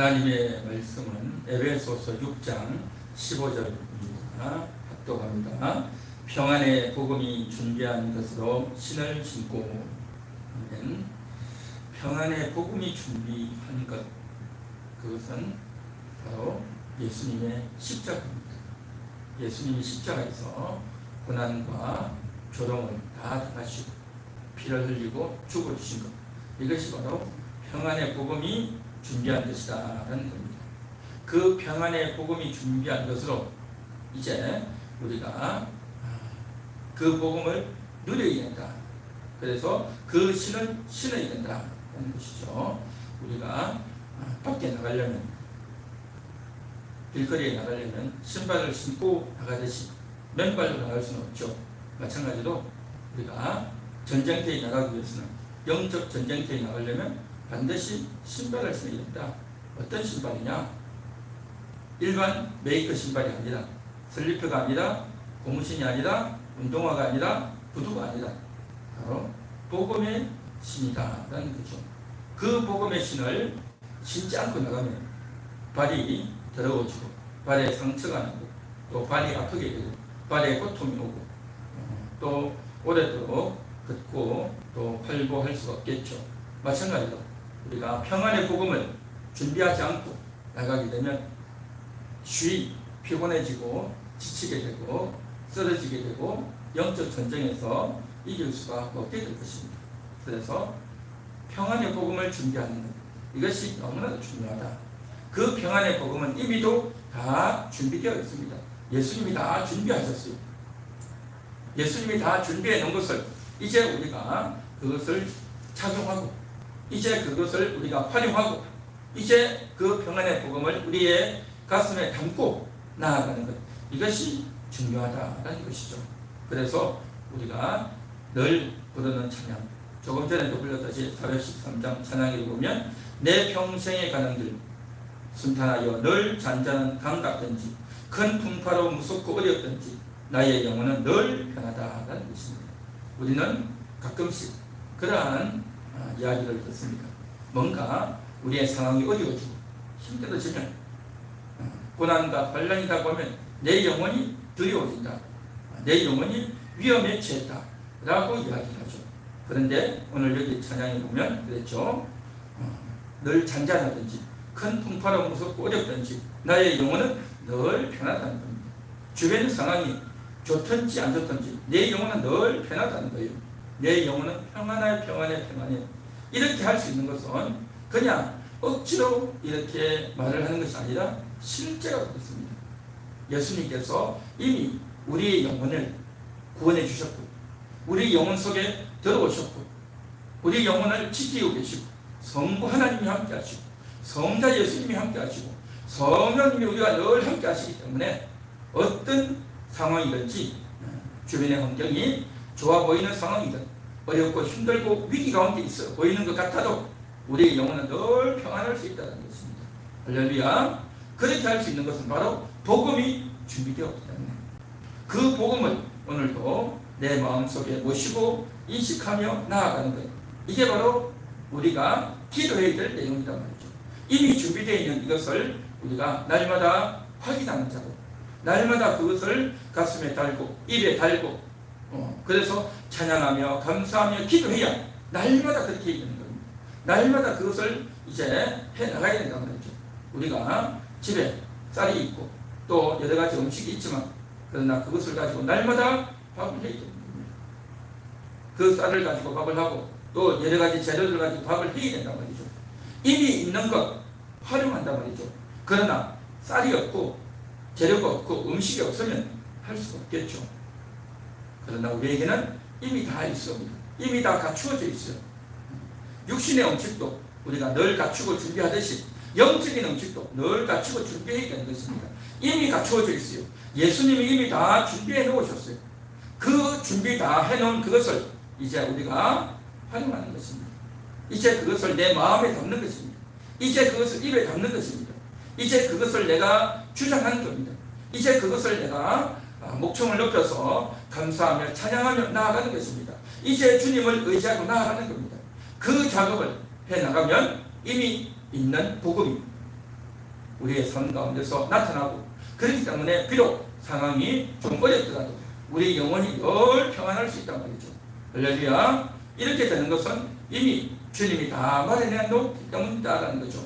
하나님의 말씀은 에베소서 6장 15절입니다. 합독합니다. 평안의 복음이 준비한 것으로 신을 아멘. 평안의 복음이 준비한 것 그것은 바로 예수님의 십자가입니다. 예수님이 십자가에서 고난과 조롱을 다 당하시고 피를 흘리고 죽어주신 것 이것이 바로 평안의 복음이 준비한 것이다라는 겁니다. 그 평안의 복음이 준비한 것으로 이제 우리가 그 복음을 누려야 된다. 그래서 그 신을 신어야 된다는 것이죠. 우리가 밖에 나가려면 길거리에 나가려면 신발을 신고 나가듯이 맨발로 나갈 수는 없죠. 마찬가지로 우리가 전쟁터에 나가기 위해서는 영적 전쟁터에 나가려면 반드시 신발을 된다. 어떤 신발이냐? 일반 메이커 신발이 아니라 슬리퍼가 아니라 고무신이 아니라 운동화가 아니라 구두가 아니라 바로 복음의 신이다라는 거죠. 그 복음의 신을 신지 않고 나가면 발이 더러워지고 발에 상처가 나고 또 발이 아프게 되고 발에 고통이 오고 어, 또 오래도록 걷고 또 활보할 수가 없겠죠. 마찬가지로 우리가 평안의 복음을 준비하지 않고 나가게 되면 쉬 피곤해지고 지치게 되고 쓰러지게 되고 영적 전쟁에서 이길 수가 없게 될 것입니다. 그래서 평안의 복음을 준비하는 것 이것이 너무나도 중요하다. 그 평안의 복음은 이미도 다 준비되어 있습니다. 예수님이 다 준비하셨어요. 예수님이 다 준비해 놓은 것을 이제 우리가 그것을 착용하고 이제 그것을 우리가 활용하고 이제 그 평안의 복음을 우리의 가슴에 담고 나아가는 것 이것이 중요하다는 것이죠. 그래서 우리가 늘 부르는 찬양 조금 전에도 불렀듯이 413장 찬양에 보면 내 평생에 가는 길 순탄하여 늘 잔잔한 강 같든지 큰 풍파로 무섭고 어렵든지 나의 영혼은 늘 편하다라는 것입니다. 우리는 가끔씩 그러한 아, 이야기를 듣습니다. 뭔가 우리의 상황이 어려워지고 힘들어지면 어, 고난과 환란이다 보면 내 영혼이 두려워진다. 내 영혼이 위험에 처했다. 라고 이야기하죠. 그런데 오늘 여기 찬양에 보면 그랬죠. 어, 늘 잔잔하든지 큰 풍파로 무섭고 어렵든지 나의 영혼은 늘 편하다는 겁니다. 주변 상황이 좋든지 안 좋든지 내 영혼은 늘 편하다는 거예요. 내 영혼은 평안해 평안해 평안해 이렇게 할 수 있는 것은 그냥 억지로 이렇게 말을 하는 것이 아니라 실제가 그렇습니다. 예수님께서 이미 우리의 영혼을 구원해 주셨고 우리 영혼 속에 들어오셨고 우리 영혼을 지키고 계시고 성부 하나님이 함께 하시고 성자 예수님이 함께 하시고 성령님이 우리가 늘 함께 하시기 때문에 어떤 상황이든지 주변의 환경이 좋아 보이는 상황이든 어렵고 힘들고 위기 가운데 있어 보이는 것 같아도 우리의 영혼은 늘 평안할 수 있다는 것입니다. 할렐루야. 그렇게 할 수 있는 것은 바로 복음이 준비되었기 때문에 그 복음을 오늘도 내 마음속에 모시고 인식하며 나아가는 것. 이게 바로 우리가 기도해야 될 내용이란 말이죠. 이미 준비되어 있는 이것을 우리가 날마다 확인하는 자고 날마다 그것을 가슴에 달고 입에 달고 어, 그래서 찬양하며 감사하며 기도해야 날마다 그렇게 있는 겁니다. 날마다 그것을 이제 해 나가야 된단 말이죠. 우리가 집에 쌀이 있고 또 여러 가지 음식이 있지만 그러나 그것을 가지고 날마다 밥을 해야 됩니다. 그 쌀을 가지고 밥을 하고 또 여러 가지 재료를 가지고 밥을 해야 된단 말이죠. 이미 있는 것 활용한단 말이죠. 그러나 쌀이 없고 재료가 없고 음식이 없으면 할 수가 없겠죠. 그러나 우리에게는 이미 다 있습니다. 이미 다 갖추어져 있어요. 육신의 음식도 우리가 늘 갖추고 준비하듯이 영적인 음식도 늘 갖추고 준비해야 되는 것입니다. 이미 갖추어져 있어요. 예수님이 이미 다 준비해 놓으셨어요. 그 준비 다 해놓은 그것을 이제 우리가 활용하는 것입니다. 이제 그것을 내 마음에 담는 것입니다. 이제 그것을 입에 담는 것입니다. 이제 그것을 내가 주장하는 겁니다. 이제 그것을 내가 아, 목청을 높여서 감사하며 찬양하며 나아가는 것입니다. 이제 주님을 의지하고 나아가는 겁니다. 그 작업을 해 나가면 이미 있는 복음이 우리의 삶 가운데서 나타나고 그렇기 때문에 비록 상황이 좀 어렵더라도 우리 영혼이 늘 평안할 수 있단 말이죠. 할렐루야. 이렇게 되는 것은 이미 주님이 다 마련해 놓기 때문이다라는 거죠.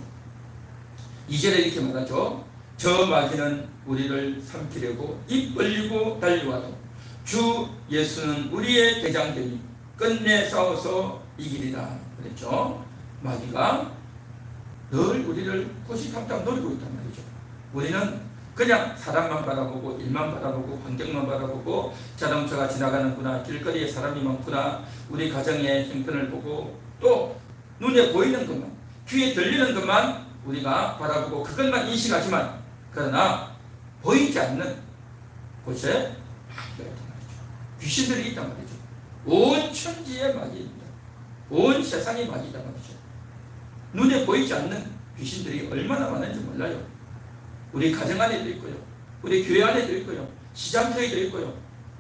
이절에 이렇게 말하죠. 저 마귀는 우리를 삼키려고 입 벌리고 달려와도 주 예수는 우리의 대장되니 끝내 싸워서 이기리라 그랬죠. 마귀가 늘 우리를 고시탐탐 노리고 있단 말이죠. 우리는 그냥 사람만 바라보고 일만 바라보고 환경만 바라보고 자동차가 지나가는구나 길거리에 사람이 많구나 우리 가정의 형편을 보고 또 눈에 보이는 것만 귀에 들리는 것만 우리가 바라보고 그것만 인식하지만 그러나 보이지 않는 곳에. 귀신들이 있단 말이죠. 온 천지의 마귀입니다. 온 세상의 마귀단 말이죠. 눈에 보이지 않는 귀신들이 얼마나 많은지 몰라요. 우리 가정 안에도 있고요. 우리 교회 안에도 있고요. 시장터에도 있고요.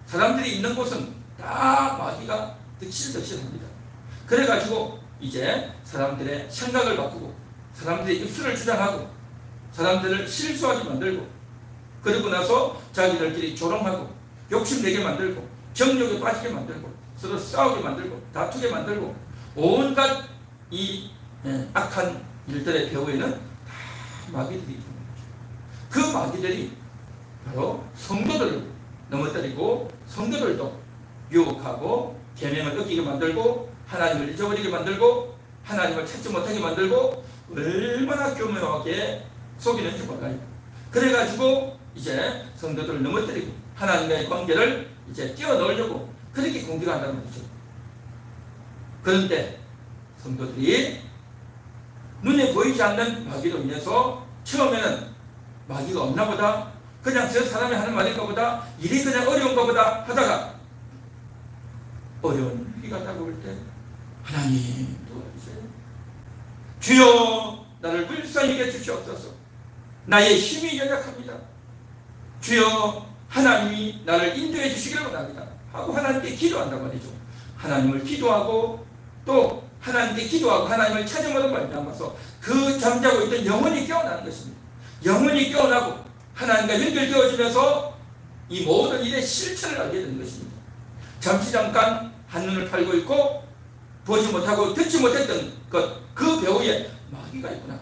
사람들이 있는 곳은 다 마귀가 득실득실합니다. 그래가지고 이제 사람들의 생각을 바꾸고 사람들의 입술을 주장하고 사람들을 실수하게 만들고 그러고 나서 자기들끼리 조롱하고 욕심내게 만들고 정욕에 빠지게 만들고 서로 싸우게 만들고 다투게 만들고 온갖 이 예, 악한 일들의 배후에는 다 마귀들이 있는 거죠. 그 마귀들이 바로 성도들을 넘어뜨리고 성도들도 유혹하고 계명을 어기게 만들고 하나님을 잊어버리게 만들고 하나님을 찾지 못하게 만들고 얼마나 교묘하게 속이는지 몰라요. 그래가지고 이제 성도들을 넘어뜨리고 하나님과의 관계를 이제 뛰어넣으려고 그렇게 공격한다는 거죠. 그런데 성도들이 눈에 보이지 않는 마귀로 인해서 처음에는 마귀가 없나 보다 그냥 저 사람이 하는 말인가 보다 일이 그냥 어려운가 보다 하다가 어려운 일이 다가올 때 하나님 도와주세요 주여 나를 불쌍히 여주시옵소서 나의 힘이 연약합니다 주여 하나님이 나를 인도해 주시기를 원합니다 하고 하나님께 기도한단 말이죠 하나님을 기도하고 또 하나님께 기도하고 하나님을 찾음으로 말미암아서 그 잠자고 있던 영혼이 깨어나는 것입니다. 영혼이 깨어나고 하나님과 연결되어지면서 이 모든 일의 실체를 알게 되는 것입니다. 잠시 잠깐 한눈을 팔고 있고 보지 못하고 듣지 못했던 것, 그 배후에 마귀가 있구나.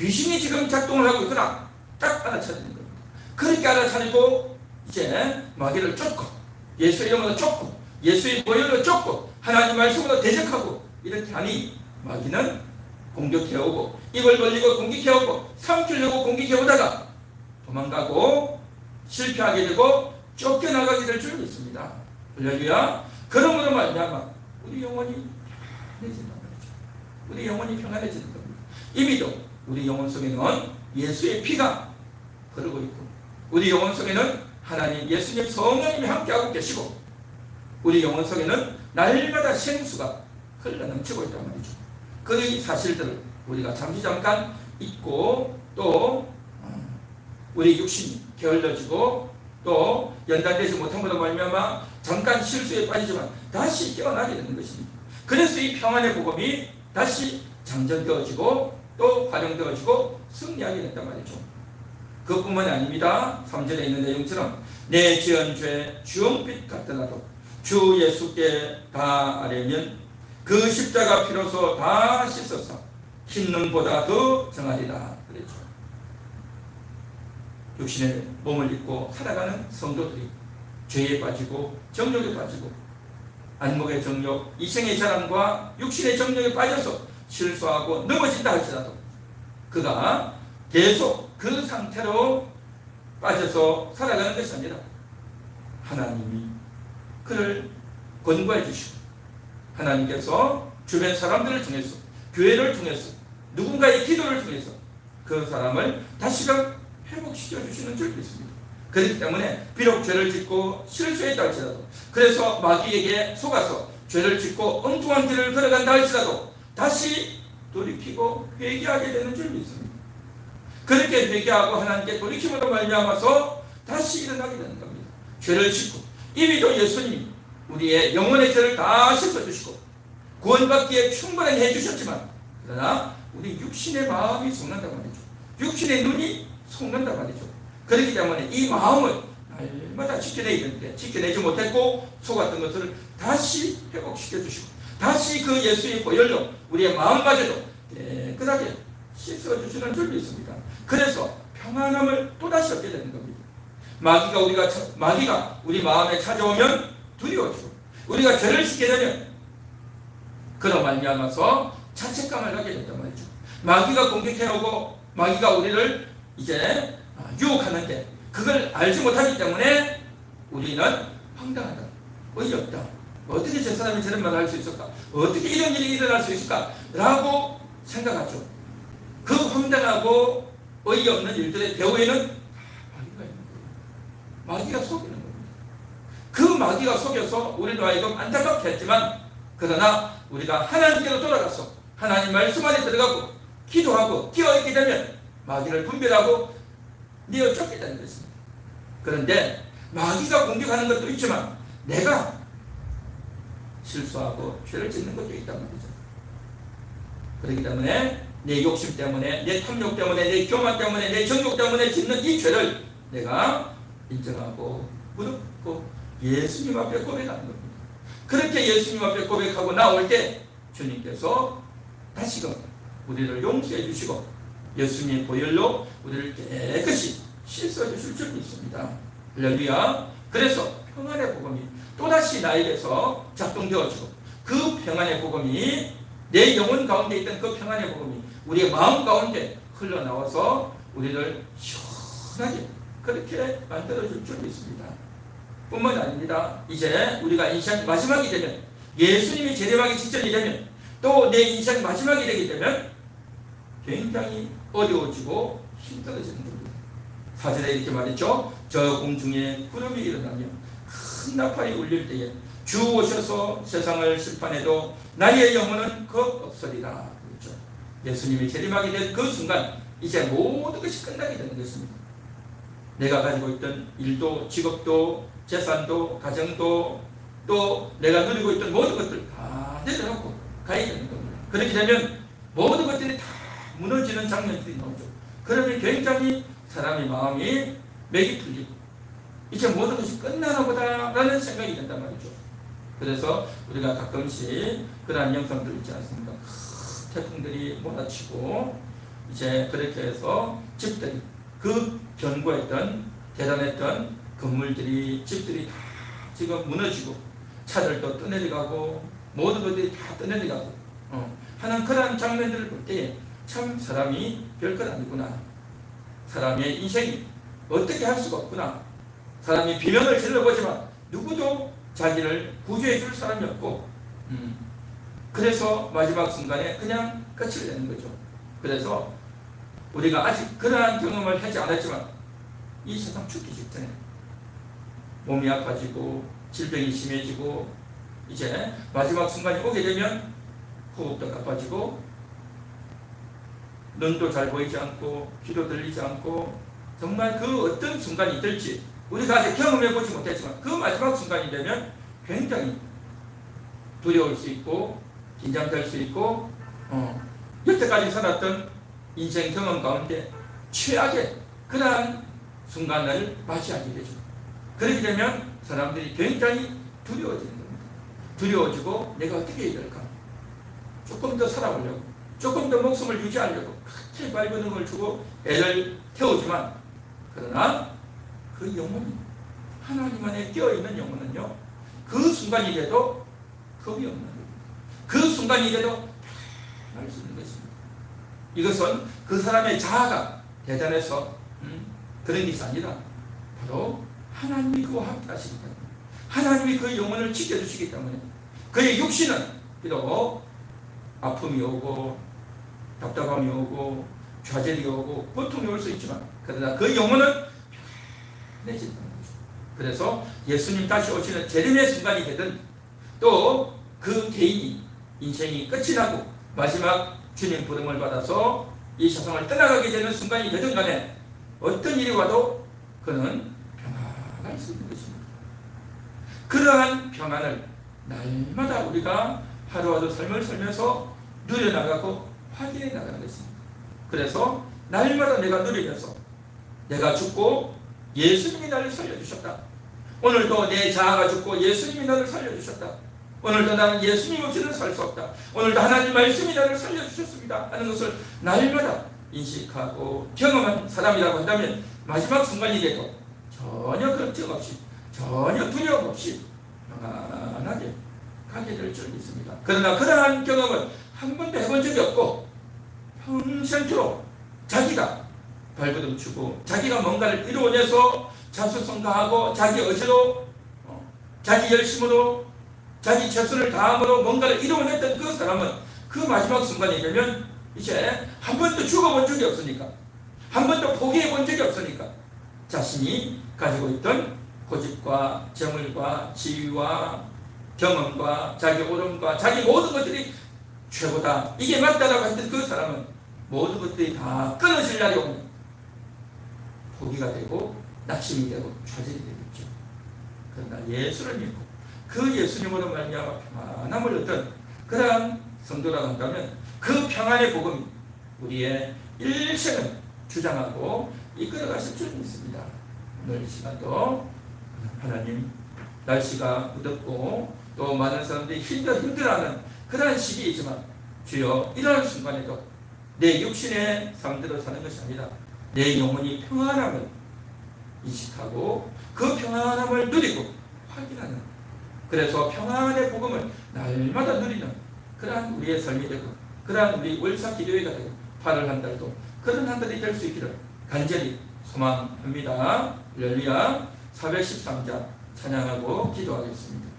귀신이 지금 작동을 하고 있구나. 딱 알아차리는 겁니다. 그렇게 알아차리고 이제 마귀를 쫓고 예수의 이름으로 쫓고 예수의 보혈로 쫓고 하나님 말씀으로 대적하고 이렇게 하니 마귀는 공격해오고 입을 벌리고 공격해오고 삼키려고 공격해오다가 도망가고 실패하게 되고 쫓겨나가게 될줄 믿습니다. 할렐루야. 그러므로 말미암아 우리 영혼이 평안해진단 말이죠. 우리 영혼이 평안해지는 겁니다. 이미도 우리 영혼 속에는 예수의 피가 흐르고 있고 우리 영혼 속에는 하나님 예수님 성령님이 함께하고 계시고 우리 영혼 속에는 날마다 생수가 흘러넘치고 있단 말이죠. 그 사실들을 우리가 잠시 잠깐 잊고 또 어, 우리 육신이 게을러지고 또 연단되지 못한 것으로 말미암아 잠깐 실수에 빠지지만 다시 깨어나게 되는 것입니다. 그래서 이 평안의 복음이 다시 장전되어지고 또 활용되어지고 승리하게 된단 말이죠. 그뿐만이 아닙니다. 3절에 있는 내용처럼 내 지은 죄 주홍빛 같더라도 주 예수께 다 아뢰면 그 십자가 피로서 다 씻어서 흰 눈보다 더 정하리라 그랬죠. 육신의 몸을 입고 살아가는 성도들이 죄에 빠지고 정욕에 빠지고 안목의 정욕, 이생의 자랑과 육신의 정욕에 빠져서 실수하고 넘어진다 할지라도 그가 계속 그 상태로 빠져서 살아가는 아니라 하나님이 그를 권고해 주시고 하나님께서 주변 사람들을 통해서 교회를 통해서 누군가의 기도를 통해서 그 사람을 다시금 회복시켜 주시는 줄 믿습니다. 그렇기 때문에 비록 죄를 짓고 실수했다 할지라도 그래서 마귀에게 속아서 죄를 짓고 엉뚱한 길을 걸어간다 할지라도 다시 돌이키고 회개하게 되는 줄 믿습니다. 그렇게 회개하고 하나님께 돌이킴으로 말미암아서 다시 일어나게 되는 겁니다. 죄를 짓고 이미도 예수님이 우리의 영혼의 죄를 다 씻어주시고 구원받기에 충분히 해주셨지만 그러나 우리 육신의 마음이 속는단 말이죠. 육신의 눈이 속는단 말이죠. 그렇기 때문에 이 마음을 날마다 지켜내야 되는데 지켜내지 못했고 속았던 것들을 다시 회복시켜 주시고 다시 그 예수의 보혈로 우리의 마음까지도 깨끗하게 씻어 주시는 줄 믿습니다. 그래서 평안함을 또다시 얻게 되는 겁니다. 마귀가 우리가 차- 마귀가 우리 마음에 찾아오면 두려워지고 우리가 죄를 짓게 되면 그런 말미암아서 자책감을 하게 된단 말이죠. 마귀가 공격해오고 마귀가 우리를 이제 아, 유혹하는데 그걸 알지 못하기 때문에 우리는 황당하다, 어이없다. 어떻게 저 사람이 저런 말을 할 수 있을까? 어떻게 이런 일이 일어날 수 있을까? 라고 생각하죠. 그 황당하고 어이없는 일들의 배후에는 마귀가 있는 거예요. 마귀가 속이는 겁니다. 그 마귀가 속여서 우리도 하여금 안타깝게 했지만 그러나 우리가 하나님께로 돌아가서 하나님 말씀 안에 들어가고 기도하고 뛰어있게 되면 마귀를 분별하고 내어 쫓게 되는 것입니다. 그런데 마귀가 공격하는 것도 있지만 내가 실수하고 죄를 짓는 것도 있단 말이죠. 그렇기 때문에 내 욕심 때문에 내 탐욕 때문에 내 교만 때문에 내 정욕 때문에 짓는 이 죄를 내가 인정하고 무릎 꿇고 예수님 앞에 고백하는 겁니다. 그렇게 예수님 앞에 고백하고 나올 때 주님께서 다시금 우리를 용서해 주시고 예수님의 보혈로 우리를 깨끗이 씻어 주실 줄 믿습니다. 할렐루야. 그래서 평안의 복음이 또다시 나에게서 작동되어지고 그 평안의 복음이 내 영혼 가운데 있던 그 평안의 복음이 우리의 마음 가운데 흘러나와서 우리를 시원하게 그렇게 만들어줄 줄 믿습니다. 뿐만 아닙니다. 이제 우리가 인생 마지막이 되면 예수님이 재림하기 직전이 되면 또 내 인생 마지막이 되게 되면 굉장히 어려워지고 힘들어지는 겁니다. 사절에 이렇게 말했죠. 저 공중에 구름이 일어나며 큰 나팔이 울릴 때에 주 오셔서 세상을 심판해도 나의 영혼은 겁 없으리라. 그렇죠. 예수님이 재림하게 된 그 순간 이제 모든 것이 끝나게 되는 것입니다. 내가 가지고 있던 일도 직업도 재산도 가정도 또 내가 누리고 있던 모든 것들 다 내려놓고 가야 되는 겁니다. 그렇게 되면 모든 것들이 다 무너지는 장면들이 나오죠. 그러면 굉장히 사람의 마음이 맥이 풀리고 이제 모든 것이 끝나나 보다라는 생각이 든단 말이죠. 그래서 우리가 가끔씩 그러한 영상들 있지 않습니까? 큰 태풍들이 몰아치고 이제 그렇게 해서 집들이 그 견고했던 대단했던 건물들이 집들이 다 지금 무너지고 차들도 떠내려가고 모든 것들이 다 떠내려가고 어, 하는 그러한 장면들을 볼 때 참 사람이 별것 아니구나 사람의 인생이 어떻게 할 수가 없구나 사람이 비명을 질러보지만 누구도 자기를 구조해 줄 사람이 없고 음, 그래서 마지막 순간에 그냥 끝을 내는 거죠. 그래서 우리가 아직 그러한 경험을 하지 않았지만 이 세상 죽기 직전에 몸이 아파지고 질병이 심해지고 이제 마지막 순간이 오게 되면 호흡도 가빠지고 눈도 잘 보이지 않고 귀도 들리지 않고 정말 그 어떤 순간이 될지 우리가 아직 경험해 보지 못했지만 그 마지막 순간이 되면 굉장히 두려울 수 있고 긴장될 수 있고 어, 여태까지 살았던 인생 경험 가운데 최악의 그러한 순간을 맞이하게 되죠. 그렇게 되면 사람들이 굉장히 두려워지는 겁니다. 두려워지고 내가 어떻게 해야 될까? 조금 더 살아보려고, 조금 더 목숨을 유지하려고 그렇게 밝은 힘을 주고 애를 태우지만 그러나 그 영혼이 하나님 안에 끼어있는 영혼은요 그 순간이 돼도 겁이 없는. 그 순간이 돼도 할수 있는 것입니다. 이것은 그 사람의 자아가 대단해서 음, 그런 것이 아니라 바로 하나님이 그와 함께 하시기 때문에 하나님이 그 영혼을 지켜주시기 때문에 그의 육신은 비록 아픔이 오고 답답함이 오고 좌절이 오고 고통이 올 수 있지만 그러나 그 영혼은 거죠. 그래서 예수님 다시 오시는 재림의 순간이 되든 또 그 개인이 인생이 끝이 나고 마지막 주님 부름을 받아서 이 세상을 떠나가게 되는 순간이 되든 간에 어떤 일이 와도 그는 평안할 수 있는 것입니다. 그러한 평안을 날마다 우리가 하루하루 삶을 살면서 누려나가고 확인해 나가는 것입니다. 그래서 날마다 내가 누리면서 내가 죽고 예수님이 나를 살려주셨다. 오늘도 내 자아가 죽고 예수님이 나를 살려주셨다. 오늘도 나는 예수님 없이는 살 수 없다. 오늘도 하나님 말씀이 나를 살려주셨습니다. 하는 것을 날마다 인식하고 경험한 사람이라고 한다면 마지막 순간이 돼도 전혀 걱정 없이 전혀 두려움 없이 편안하게 가게 될 줄 믿습니다. 그러나 그러한 경험을 한 번도 해본 적이 없고 평생토록 자기가 발버둥 치고 자기가 뭔가를 이루어내서 자수성가하고 자기 의지로 어, 자기 열심으로 자기 최선을 다함으로 뭔가를 이루어냈던 그 사람은 그 마지막 순간이 되면 이제 한 번도 죽어본 적이 없으니까 한 번도 포기해 본 적이 없으니까 자신이 가지고 있던 고집과 정을과 지위와 경험과 자기 오름과 자기 모든 것들이 최고다. 이게 맞다라고 했던 그 사람은 모든 것들이 다 끊어질 날이 오면 포기가 되고 낙심이 되고 좌절이 되겠죠 그러나 예수를 믿고 그 예수님으로 말미암아 평안함을 얻던 그러한 성도라고 한다면 그 평안의 복음이 우리의 일생을 주장하고 이끌어가실 줄 믿습니다. 오늘 이 시간도 하나님 날씨가 무덥고 또 많은 사람들이 힘들 힘들어하는 그러한 시기이지만 주여 이러한 순간에도 내 육신의 삶대로 사는 것이 아니라 내 영혼이 평안함을 인식하고 그 평안함을 누리고 확인하는 그래서 평안의 복음을 날마다 누리는 그러한 우리의 삶이 되고 그러한 우리 월사 기도회가 되고 8월 한 달도 그런 한 달이 될 수 있기를 간절히 소망합니다. 할렐루야 413자 찬양하고 기도하겠습니다.